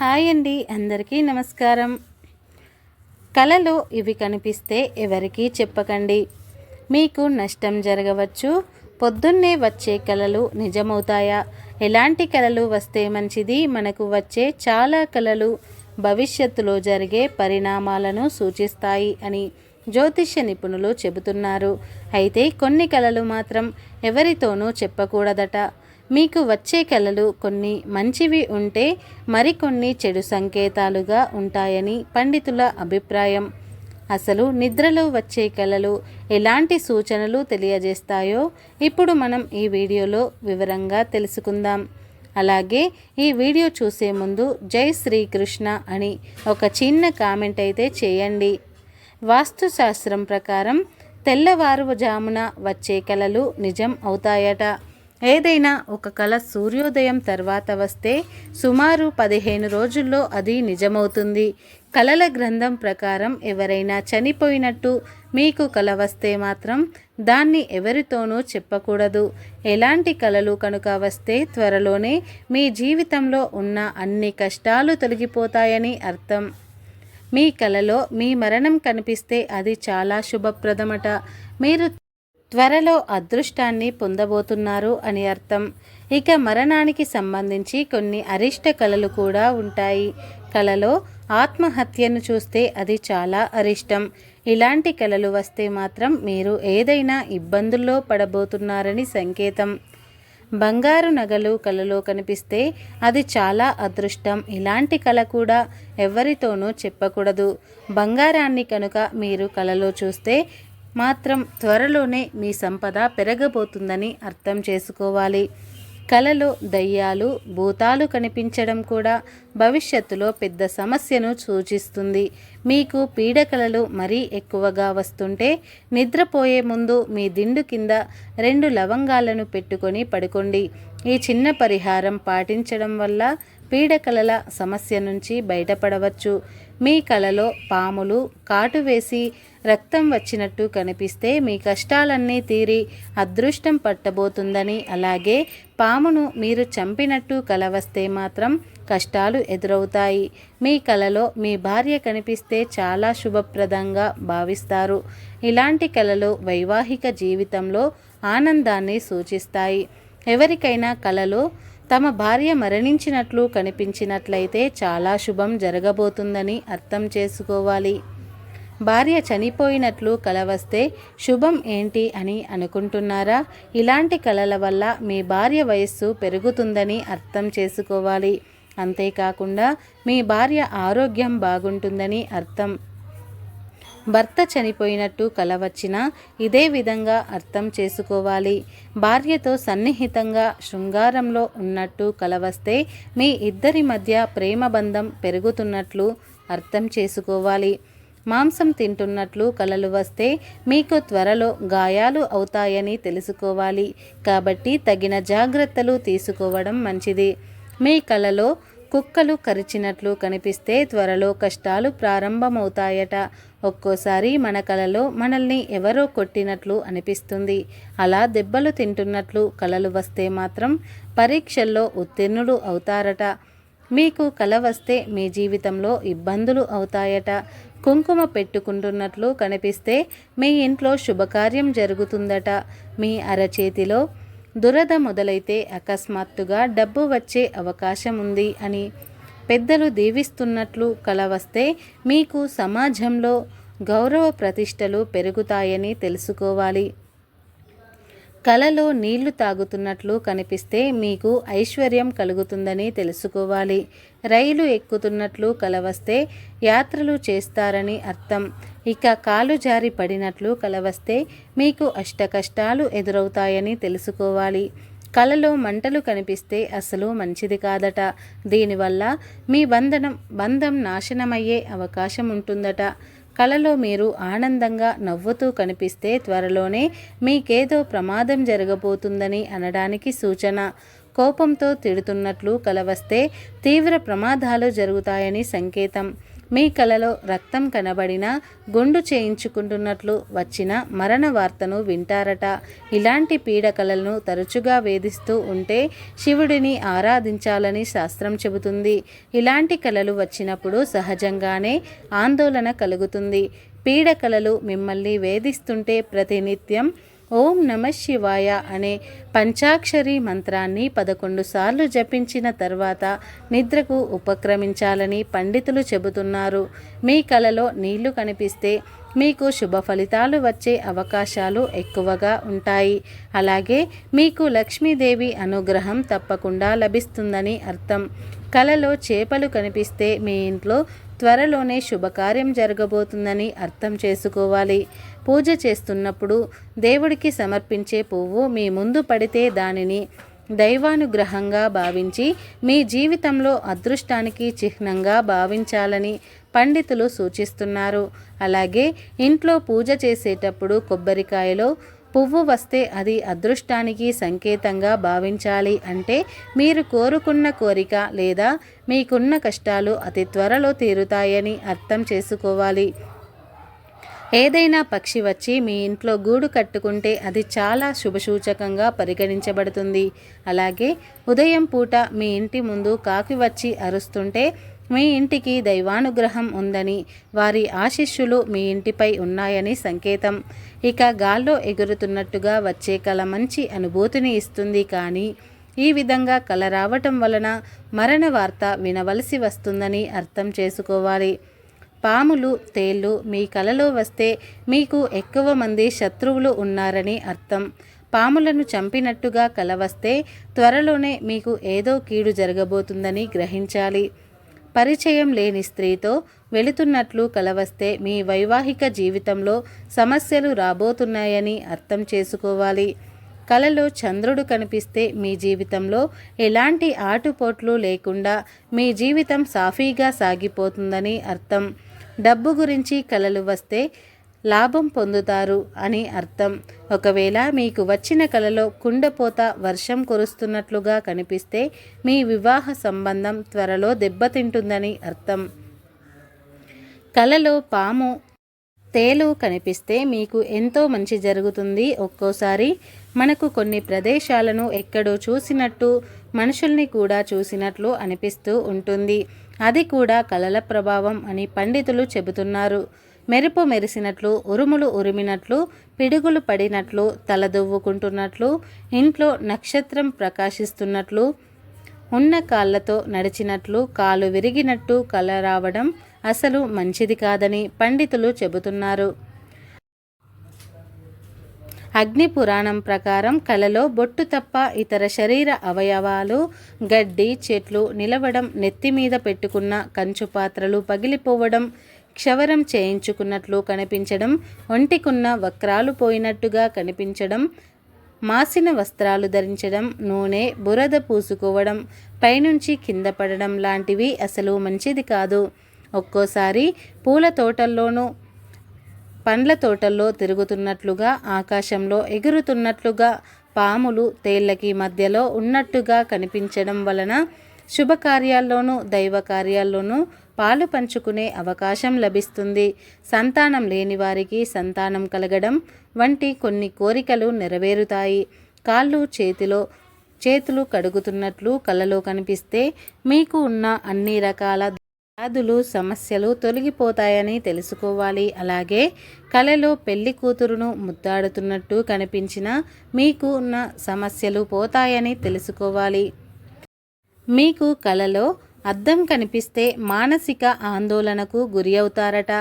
Hi అండి అందరికీ నమస్కారం. కళలు ఇవి కనిపిస్తే ఎవరికీ చెప్పకండి. మీకు నష్టం జరగవచ్చు పొద్దున్నే వచ్చే కళలు నిజమవుతాయా? ఎలాంటి కళలు వస్తే మంచిది? మనకు వచ్చే చాలా కళలు భవిష్యత్తులో జరిగే పరిణామాలను సూచిస్తాయి అని జ్యోతిష్య నిపుణులు చెబుతున్నారు. అయితే కొన్ని కళలు మాత్రం ఎవరితోనూ చెప్పకూడదట. మీకు వచ్చే కళలు కొన్ని మంచివి ఉంటే మరికొన్ని చెడు సంకేతాలుగా ఉంటాయని పండితుల అభిప్రాయం. అసలు నిద్రలో వచ్చే కళలు ఎలాంటి సూచనలు తెలియజేస్తాయో ఇప్పుడు మనం ఈ వీడియోలో వివరంగా తెలుసుకుందాం. అలాగే ఈ వీడియో చూసే ముందు జై శ్రీకృష్ణ అని ఒక చిన్న కామెంట్ అయితే చేయండి. వాస్తుశాస్త్రం ప్రకారం తెల్లవారుజామున వచ్చే కళలు నిజం అవుతాయట. ఏదైనా ఒక కళ సూర్యోదయం తర్వాత వస్తే సుమారు పదిహేను రోజుల్లో అది నిజమవుతుంది. కళల గ్రంథం ప్రకారం ఎవరైనా చనిపోయినట్టు మీకు కల వస్తే మాత్రం దాన్ని ఎవరితోనూ చెప్పకూడదు. ఎలాంటి కళలు కనుక వస్తే త్వరలోనే మీ జీవితంలో ఉన్న అన్ని కష్టాలు తొలగిపోతాయని అర్థం. మీ కలలో మీ మరణం కనిపిస్తే అది చాలా శుభప్రదమట. మీరు త్వరలో అదృష్టాన్ని పొందబోతున్నారు అని అర్థం. ఇక మరణానికి సంబంధించి కొన్ని అరిష్ట కళలు కూడా ఉంటాయి. కళలో ఆత్మహత్యను చూస్తే అది చాలా అరిష్టం. ఇలాంటి కళలు వస్తే మాత్రం మీరు ఏదైనా ఇబ్బందుల్లో పడబోతున్నారని సంకేతం. బంగారు నగలు కలలో కనిపిస్తే అది చాలా అదృష్టం. ఇలాంటి కళ కూడా ఎవరితోనూ చెప్పకూడదు. బంగారాన్ని కనుక మీరు కలలో చూస్తే మాత్రం త్వరలోనే మీ సంపద పెరగబోతుందని అర్థం చేసుకోవాలి. కలలో దయ్యాలు భూతాలు కనిపించడం కూడా భవిష్యత్తులో పెద్ద సమస్యను సూచిస్తుంది. మీకు పీడకలలు మరీ ఎక్కువగా వస్తుంటే నిద్రపోయే ముందు మీ దిండు కింద రెండు లవంగాలను పెట్టుకొని పడుకోండి. ఈ చిన్న పరిహారం పాటించడం వల్ల పీడకలల సమస్య నుంచి బయటపడవచ్చు. మీ కలలో పాములు కాటు వేసి రక్తం వచ్చినట్టు కనిపిస్తే మీ కష్టాలన్నీ తీరి అదృష్టం పట్టబోతుందని. అలాగే పామును మీరు చంపినట్టు కల వస్తే మాత్రం కష్టాలు ఎదురవుతాయి. మీ కలలో మీ భార్య కనిపిస్తే చాలా శుభప్రదంగా భావిస్తారు. ఇలాంటి కళలు వైవాహిక జీవితంలో ఆనందాన్ని సూచిస్తాయి. ఎవరికైనా కళలో తమ భార్య మరణించినట్లు కనిపించినట్లయితే చాలా శుభం జరగబోతుందని అర్థం చేసుకోవాలి. భార్య చనిపోయినట్లు కల వస్తే శుభం ఏంటి అని అనుకుంటున్నారా? ఇలాంటి కళల వల్ల మీ భార్య వయస్సు పెరుగుతుందని అర్థం చేసుకోవాలి. అంతేకాకుండా మీ భార్య ఆరోగ్యం బాగుంటుందని అర్థం. భర్త చనిపోయినట్టు కల వచ్చినా ఇదే విధంగా అర్థం చేసుకోవాలి. భార్యతో సన్నిహితంగా శృంగారంలో ఉన్నట్టు కల వస్తే మీ ఇద్దరి మధ్య ప్రేమ బంధం పెరుగుతున్నట్లు అర్థం చేసుకోవాలి. మాంసం తింటున్నట్లు కలలు వస్తే మీకు త్వరలో గాయాలు అవుతాయని తెలుసుకోవాలి. కాబట్టి తగిన జాగ్రత్తలు తీసుకోవడం మంచిది. మీ కలలో కుక్కలు కరిచినట్లు కనిపిస్తే త్వరలో కష్టాలు ప్రారంభమవుతాయట. ఒక్కోసారి మన కలలో మనల్ని ఎవరో కొట్టినట్లు అనిపిస్తుంది. అలా దెబ్బలు తింటున్నట్లు కలలు వస్తే మాత్రం పరీక్షల్లో ఉత్తీర్ణులు అవుతారట. మీకు కల వస్తే మీ జీవితంలో ఇబ్బందులు అవుతాయట. కుంకుమ పెట్టుకుంటున్నట్లు కనిపిస్తే మీ ఇంట్లో శుభకార్యం జరుగుతుందట. మీ అరచేతిలో దురద మొదలైతే అకస్మాత్తుగా డబ్బు వచ్చే అవకాశం ఉంది అని పెద్దలు దీవిస్తున్నట్లు కల వస్తే మీకు సమాజంలో గౌరవ ప్రతిష్టలు పెరుగుతాయని తెలుసుకోవాలి. కలలో నీళ్ళు తాగుతున్నట్లు కనిపిస్తే మీకు ఐశ్వర్యం కలుగుతుందని తెలుసుకోవాలి. రైలు ఎక్కుతున్నట్లు కలవస్తే యాత్రలు చేస్తారని అర్థం. ఇక కాలు జారి పడినట్లు కలవస్తే మీకు అష్ట కష్టాలు ఎదురవుతాయని తెలుసుకోవాలి. కలలో మంటలు కనిపిస్తే అసలు మంచిది కాదట. దీనివల్ల మీ బంధనం బంధం నాశనమయ్యే అవకాశం ఉంటుందట. కలలో మీరు ఆనందంగా నవ్వుతూ కనిపిస్తే త్వరలోనే మీకేదో ప్రమాదం జరగబోతుందని అనడానికి సూచన. కోపంతో తిడుతున్నట్లు కలవస్తే తీవ్ర ప్రమాదాలు జరుగుతాయని సంకేతం. మీ కలలో రక్తం కనబడిన గుండు చేయించుకుంటున్నట్లు వచ్చిన మరణ వార్తను వింటారట. ఇలాంటి పీడకలను తరచుగా వేధిస్తూ ఉంటే శివుడిని ఆరాధించాలని శాస్త్రం చెబుతుంది. ఇలాంటి కలలు వచ్చినప్పుడు సహజంగానే ఆందోళన కలుగుతుంది. పీడకలలు మిమ్మల్ని వేధిస్తుంటే ప్రతినిత్యం ఓం నమ శివాయ అనే పంచాక్షరి మంత్రాన్ని పదకొండు సార్లు జపించిన తర్వాత నిద్రకు ఉపక్రమించాలని పండితులు చెబుతున్నారు. మీ కలలో నీళ్ళు కనిపిస్తే మీకు శుభ ఫలితాలు వచ్చే అవకాశాలు ఎక్కువగా ఉంటాయి. అలాగే మీకు లక్ష్మీదేవి అనుగ్రహం తప్పకుండా లభిస్తుందని అర్థం. కలలో చేపలు కనిపిస్తే మీ ఇంట్లో త్వరలోనే శుభకార్యం జరగబోతుందని అర్థం చేసుకోవాలి. పూజ చేస్తున్నప్పుడు దేవుడికి సమర్పించే పువ్వు మీ ముందు పడితే దానిని దైవానుగ్రహంగా భావించి మీ జీవితంలో అదృష్టానికి చిహ్నంగా భావించాలని పండితులు సూచిస్తున్నారు. అలాగే ఇంట్లో పూజ చేసేటప్పుడు కొబ్బరికాయలో పువ్వు వస్తే అది అదృష్టానికి సంకేతంగా భావించాలి అంటే మీరు కోరుకున్న కోరిక లేదా మీకున్న కష్టాలు అతి త్వరలో తీరుతాయని అర్థం చేసుకోవాలి. ఏదైనా పక్షి వచ్చి మీ ఇంట్లో గూడు కట్టుకుంటే అది చాలా శుభసూచకంగా పరిగణించబడుతుంది. అలాగే ఉదయం పూట మీ ఇంటి ముందు కాకి వచ్చి అరుస్తుంటే మీ ఇంటికి దైవానుగ్రహం ఉందని వారి ఆశిష్యులు మీ ఇంటిపై ఉన్నాయని సంకేతం. ఇక గాల్లో ఎగురుతున్నట్టుగా వచ్చే కళ మంచి అనుభూతిని ఇస్తుంది కానీ ఈ విధంగా కళ రావటం వలన మరణ వార్త వినవలసి వస్తుందని అర్థం చేసుకోవాలి. పాములు తేళ్ళు మీ కలలో వస్తే మీకు ఎక్కువ మంది శత్రువులు ఉన్నారని అర్థం. పాములను చంపినట్టుగా కల వస్తే త్వరలోనే మీకు ఏదో కీడు జరగబోతుందని గ్రహించాలి. పరిచయం లేని స్త్రీతో వెళుతున్నట్లు కలవస్తే మీ వైవాహిక జీవితంలో సమస్యలు రాబోతున్నాయని అర్థం చేసుకోవాలి. కలలో చంద్రుడు కనిపిస్తే మీ జీవితంలో ఎలాంటి ఆటుపోట్లు లేకుండా మీ జీవితం సాఫీగా సాగిపోతుందని అర్థం. డబ్బు గురించి కలలు వస్తే లాభం పొందుతారు అని అర్థం. ఒకవేళ మీకు వచ్చిన కలలో కుండపోత వర్షం కురుస్తున్నట్లుగా కనిపిస్తే మీ వివాహ సంబంధం త్వరలో దెబ్బతింటుందని అర్థం. కలలో పాము తేలు కనిపిస్తే మీకు ఎంతో మంచి జరుగుతుంది. ఒక్కోసారి మనకు కొన్ని ప్రదేశాలను ఎక్కడో చూసినట్టు మనుషుల్ని కూడా చూసినట్లు అనిపిస్తూ ఉంటుంది. అది కూడా కలల ప్రభావం అని పండితులు చెబుతున్నారు. మెరుపు మెరిసినట్లు ఉరుములు ఉరిమినట్లు పిడుగులు పడినట్లు తలదువ్వుకుంటున్నట్లు ఇంట్లో నక్షత్రం ప్రకాశిస్తున్నట్లు ఉన్న కాళ్ళతో నడిచినట్లు కాలు విరిగినట్టు కల రావడం అసలు మంచిది కాదని పండితులు చెబుతున్నారు. అగ్ని పురాణం ప్రకారం కలలో బొట్టు తప్ప ఇతర శరీర అవయవాలు గడ్డి చెట్లు నిలవడం నెత్తి మీద పెట్టుకున్న కంచు పాత్రలు పగిలిపోవడం క్షవరం చేయించుకున్నట్లు కనిపించడం ఒంటికున్న వక్రాలు పోయినట్టుగా కనిపించడం మాసిన వస్త్రాలు ధరించడం నూనె బురద పూసుకోవడం పైనుంచి కింద పడడం లాంటివి అసలు మంచిది కాదు. ఒక్కోసారి పూల తోటల్లోనూ పండ్ల తోటల్లో తిరుగుతున్నట్లుగా ఆకాశంలో ఎగురుతున్నట్లుగా పాములు తేళ్ళకి మధ్యలో ఉన్నట్టుగా కనిపించడం వలన శుభకార్యాల్లోనూ దైవ కార్యాల్లోనూ పాలు పంచుకునే అవకాశం లభిస్తుంది. సంతానం లేని వారికి సంతానం కలగడం వంటి కొన్ని కోరికలు నెరవేరుతాయి. కాళ్ళు చేతిలో చేతులు కడుగుతున్నట్లు కలలో కనిపిస్తే మీకు ఉన్న అన్ని రకాల వ్యాధులు సమస్యలు తొలగిపోతాయని తెలుసుకోవాలి. అలాగే కళలో పెళ్ళి కూతురును ముద్దాడుతున్నట్టు కనిపించిన మీకు ఉన్న సమస్యలు పోతాయని తెలుసుకోవాలి. మీకు కళలో అద్దం కనిపిస్తే మానసిక ఆందోళనకు గురి అవుతారట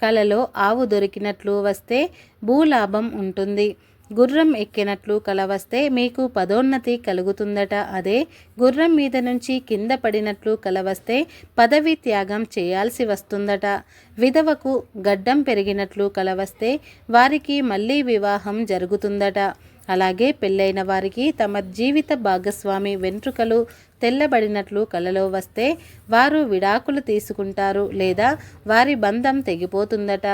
కలలో ఆవు దొరికినట్లు వస్తే భూలాభం ఉంటుంది. గుర్రం ఎక్కినట్లు కల వస్తే మీకు పదోన్నతి కలుగుతుందట. అదే గుర్రం మీద నుంచి కింద పడినట్లు కల వస్తే పదవి త్యాగం చేయాల్సి వస్తుందట. విధవకు గడ్డం పెరిగినట్లు కల వస్తే వారికి మళ్ళీ వివాహం జరుగుతుందట. అలాగే పెళ్ళైన వారికి తమ జీవిత భాగస్వామి వెంట్రుకలు తెల్లబడినట్లు కలలో వస్తే వారు విడాకులు తీసుకుంటారు లేదా వారి బంధం తెగిపోతుందట.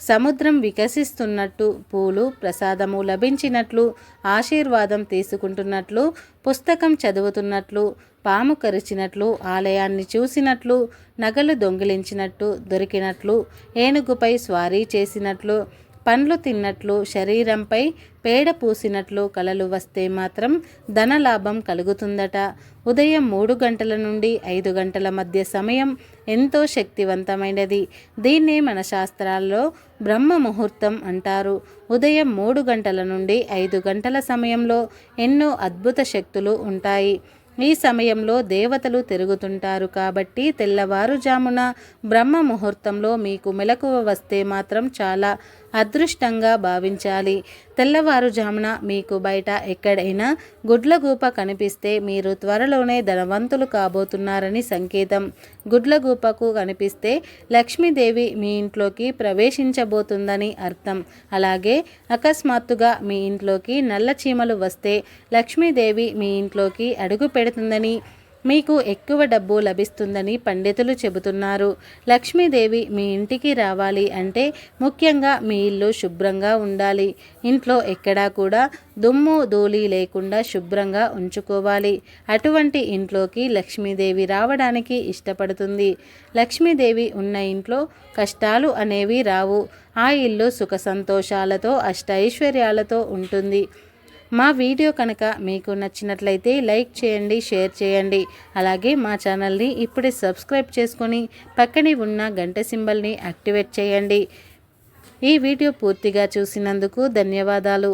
సముద్రం వికసిస్తున్నట్టు పూలు ప్రసాదము లభించినట్లు ఆశీర్వాదం తీసుకుంటున్నట్లు పుస్తకం చదువుతున్నట్లు పాము కరిచినట్లు ఆలయాన్ని చూసినట్లు నగలు దొంగిలించినట్టు దొరికినట్లు ఏనుగుపై స్వారీ చేసినట్లు పండ్లు తిన్నట్లు శరీరంపై పేడ పూసినట్లు కలలు వస్తే మాత్రం ధనలాభం కలుగుతుందట. ఉదయం మూడు గంటల నుండి ఐదు గంటల మధ్య సమయం ఎంతో శక్తివంతమైనది. దీన్నే మన శాస్త్రాల్లో బ్రహ్మ ముహూర్తం అంటారు. ఉదయం మూడు గంటల నుండి ఐదు గంటల సమయంలో ఎన్నో అద్భుత శక్తులు ఉంటాయి. ఈ సమయంలో దేవతలు తిరుగుతుంటారు కాబట్టి తెల్లవారుజామున బ్రహ్మ ముహూర్తంలో మీకు మెలకువ వస్తే మాత్రం చాలా అదృష్టంగా భావించాలి. తెల్లవారుజామున మీకు బయట ఎక్కడైనా గుడ్లగూప కనిపిస్తే మీరు త్వరలోనే ధనవంతులు కాబోతున్నారని సంకేతం. గుడ్లగూపకు కనిపిస్తే లక్ష్మీదేవి మీ ఇంట్లోకి ప్రవేశించబోతుందని అర్థం. అలాగే అకస్మాత్తుగా మీ ఇంట్లోకి నల్ల చీమలు వస్తే లక్ష్మీదేవి మీ ఇంట్లోకి అడుగు పెడుతుందని మీకు ఎక్కువ డబ్బు లభిస్తుందని పండితులు చెబుతున్నారు. లక్ష్మీదేవి మీ ఇంటికి రావాలి అంటే ముఖ్యంగా మీ ఇల్లు శుభ్రంగా ఉండాలి. ఇంట్లో ఎక్కడా కూడా దుమ్ము ధూళి లేకుండా శుభ్రంగా ఉంచుకోవాలి. అటువంటి ఇంట్లోకి లక్ష్మీదేవి రావడానికి ఇష్టపడుతుంది. లక్ష్మీదేవి ఉన్న ఇంట్లో కష్టాలు అనేవి రావు. ఆ ఇల్లు సుఖ సంతోషాలతో అష్టైశ్వర్యాలతో ఉంటుంది. మా వీడియో కనుక మీకు నచ్చినట్లయితే లైక్ చేయండి షేర్ చేయండి. అలాగే మా ఛానల్ని ఇప్పుడే సబ్స్క్రైబ్ చేసుకొని పక్కనే ఉన్న గంట సింబల్ని యాక్టివేట్ చేయండి. ఈ వీడియో పూర్తిగా చూసినందుకు ధన్యవాదాలు.